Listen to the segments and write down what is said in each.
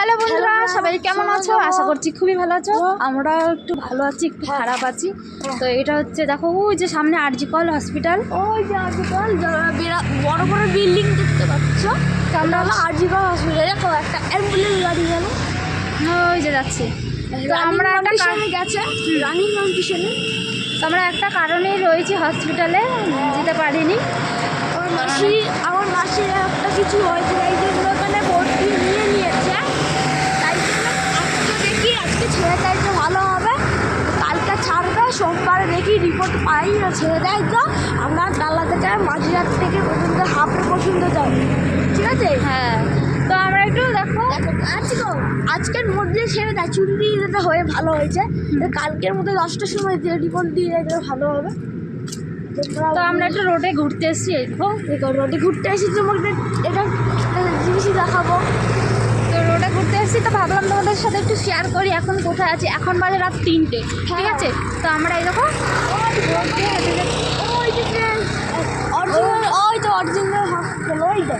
Hello বন্ধুরা সবাই কেমন আছো? আশা করছি খুবই ভালো আছো। আমরা একটু ভালো আছি একটু খারাপ আছি। তো এটা হচ্ছে দেখো ওই যে সামনে আরজিকল হসপিটাল। ওই যে বিরাট বড় বড় বিল্ডিং দেখতে পাচ্ছ। তো আমরা আমরা আজীবন হসপিটালে দেখো একটা অ্যাম্বুলেন্স গাড়ি গেল। ওই যে যাচ্ছি। তো আমরা একটা কা- কন্ডিশনে গেছে রানিং কন্ডিশনে। তো আমরা একটা কারণেই রয়েছি হসপিটালে যেতে পারিনি। আমার মাসি আমার মাসির একটা কিছু হয়েছে এই জন্য ওখানে ভর্তি নিয়ে নিয়েছে তাই জন্য আজকে দেখি আজকে ছেড়ে দেয় তো ভালো হবে কালকে ছাড়বে সোমবারে দেখি রিপোর্ট পাই না ছেড়ে দেয়। তো আমরা ডালা থেকে মাঝিরাত থেকে পর্যন্ত হাফে পর্যন্ত যাব। ঠিক আছে? হ্যাঁ। তো আমরা একটু দেখো। আজকে আজকের মধ্যে ছেড়ে দেয় চুরি দিয়ে যেতে হয়ে ভালো হয়েছে। কালকের মধ্যে দশটার সময় দিয়ে রিপোর্ট দিয়ে গেলে ভালো হবে। তো আমরা একটা রোডে ঘুরতে এসেছি দেখো। রোডে ঘুরতে এসে তোমাকে এটা জিনিসই দেখাবো। তো ঘুরতে এসেছি তো ভাবলাম তোমাদের সাথে একটু শেয়ার করি এখন কোথায় আছি? এখন বাজে রাত তিনটে ঠিক। আছে? তো আমরা এই দেখো ওই তো অরিজিনাল হসপিটাল ওই তো।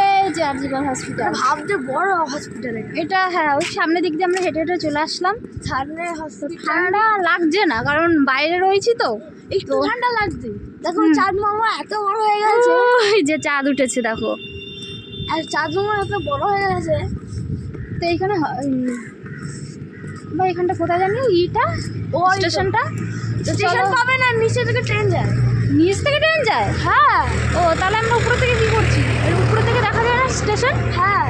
এই যে হসপিটাল ভাবতে বড় হসপিটাল এটা। হ্যাঁ ওই সামনের দিক দিয়ে আমরা হেঁটে হেঁটে চলে আসলাম। সামনে হসপিটাল ঠান্ডা লাগছে না কারণ বাইরে রয়েছি তো। একটু ঠান্ডা লাগছে। দেখো। চাঁদ মামা এত বড় হয়ে গেছে। ওই যে চাঁদ উঠেছে দেখো। আর চাঁদ মামা এত বড় হয়ে গেছে। তো এইখানে বা এখানটা কোথায় জানি? ইটা? তো। স্টেশনটা স্টেশন পাবে না নিচে থেকে ট্রেন যায়। নিচ থেকে ট্রেন যায়? হ্যাঁ। ও তাহলে আমরা উপরে থেকে কি করছি? উপরে থেকে দেখা যায় না স্টেশন? হ্যাঁ।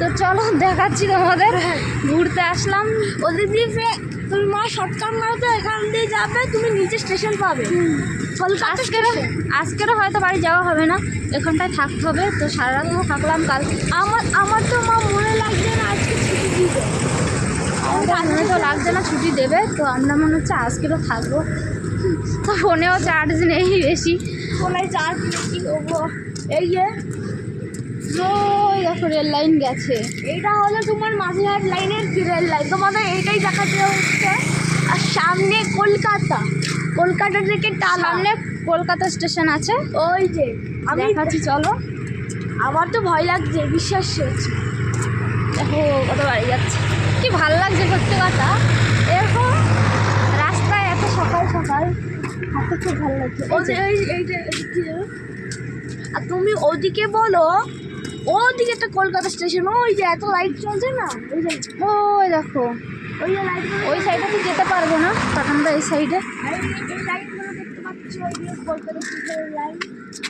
তো চলো দেখাচ্ছি তোমাদের। ঘুরতে আসলাম। ওদিক দিয়ে তুমি মা শর্টকাট মারতে এখান দিয়ে যাবে তুমি নিচে স্টেশন পাবে। কলকাতা আজকেরও আজকেরও হয়তো বাড়ি যাওয়া হবে না। এখানটায় থাকতে হবে। তো সারা রাত থাকলাম কাল আমার আমার তো মা মনে লাগছে না আমাদের মনে না ছুটি দেবে তো আমরা মনে হচ্ছে আজকেরও থাকব। তো ফোনেও চার্জ নেই বেশি। বলে চার্জ কি করব? এই যে ওই দেখো রেল লাইন গেছে। এইটা হলো তোমার মাঝিরহাট লাইনের রেল লাইন? তোমাদের এইটাই দেখাতে হচ্ছে। আর সামনে কলকাতা। কলকাতা থেকে টালা সামনে কলকাতা স্টেশন আছে। ওই যে আমি দেখাচ্ছি চলো। আমার তো ভয় লাগছে বিশ্বাস হচ্ছে দেখো কত বাড়ি যাচ্ছে। কি ভালো লাগছে সত্যি কথা। এরকম রাস্তায় এত সকাল সকাল হাঁটতে খুব ভালো লাগছে। আর তুমি ওদিকে বলো ওদিকে একটা কলকাতা স্টেশন ওই যে এত লাইট চলছে না ওই যে ওই দেখো। ওই যে লাইট ওই সাইডে তো যেতে পারব না আমরা এই সাইডে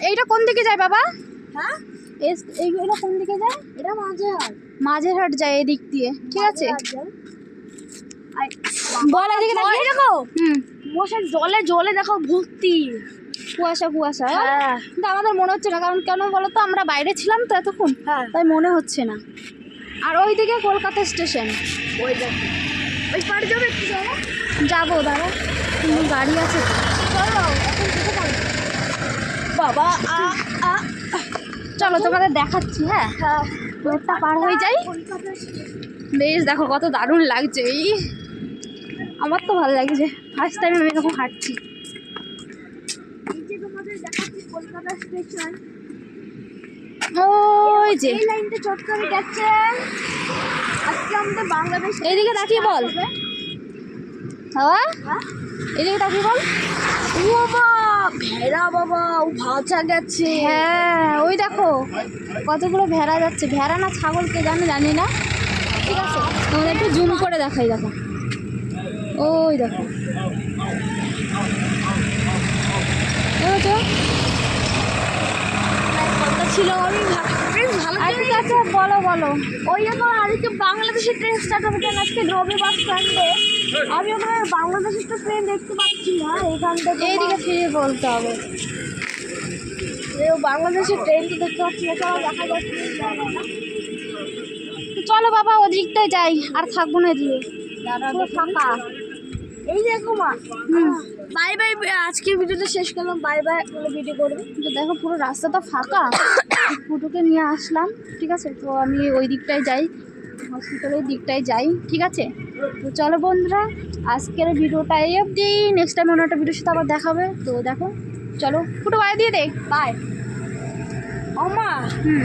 এইটা কোন দিকে যায় বাবা? হ্যাঁ? এইগুলো কোন দিকে যায়? এটা মাঝে হাট মাঝের হাট যায় এদিক দিয়ে ঠিক আছে? বল এদিকে তাকিয়ে। দেখো। হুম মশার জলে জলে দেখো ভর্তি। কুয়াশা কুয়াশা। হ্যাঁ। কিন্তু আমাদের মনে হচ্ছে না কারণ কেন বলো তো আমরা বাইরে ছিলাম তো এতক্ষণ। হ্যাঁ। তাই মনে হচ্ছে না। আর ওইদিকে কলকাতা স্টেশন। ওই দেখো। ওই পার যাবে একটু যাব দাঁড়া। কিন্তু গাড়ি আছে বাবা আ আ। চলো তোমাদের দেখাচ্ছি হ্যাঁ। হ্যাঁ। রোডটা পার হয়ে যাই। বেশ দেখো কত দারুণ লাগছে এই। আমার তো ভালো লাগছে। ফার্স্ট টাইম আমি এরকম হাঁটছি। ওই যে এই লাইনটা চট করে আজকে আমাদের বাংলাদেশ এইদিকে তাকিয়ে বল। হ্যাঁ? এদিকে তাকিয়ে বল। ও বাবা ভেড়া বাবা, ও ভাজা গেছে। হ্যাঁ ওই দেখো, কতগুলো ভেড়া যাচ্ছে। ভেড়া না ছাগল, কে জানে, জানি না। ঠিক আছে, তোমাদের একটু জুম করে দেখাই, দেখো। ওই দেখো। দেখেছ কথা ছিল আমি বলো বলো। ওই জন্য আজকে বাংলাদেশের ট্রেন স্টার্ট হবে কেন আজকে রবিবার সানডে আমি ওখানে বাংলাদেশের তো ট্রেন দেখতে পাচ্ছি না এখান থেকে এইদিকে ফিরে বলতে হবে। বাংলাদেশের ট্রেন তো দেখতে পাচ্ছি না চলো দেখা যাচ্ছে চলো বাবা ওদিকটায় যাই আর থাকব না পুরো ফাঁকা। এই দেখো মা হুম। বাই বাই আজকের ভিডিওটা শেষ করলাম। বাই বাই বলে ভিডিও করবে। তো দেখো পুরো রাস্তাটা ফাঁকা। ফুটোকে নিয়ে আসলাম ঠিক আছে? তো আমি ওই দিকটায় যাই হসপিটালের দিকটায় যাই ঠিক আছে? তো চলো বন্ধুরা আজকের ভিডিওটা এই অবধি। নেক্সট টাইম অন্য একটা ভিডিওর সাথে আবার দেখাবে তো দেখো চলো ফুটো বাই দিয়ে দে। বাই ও হুম।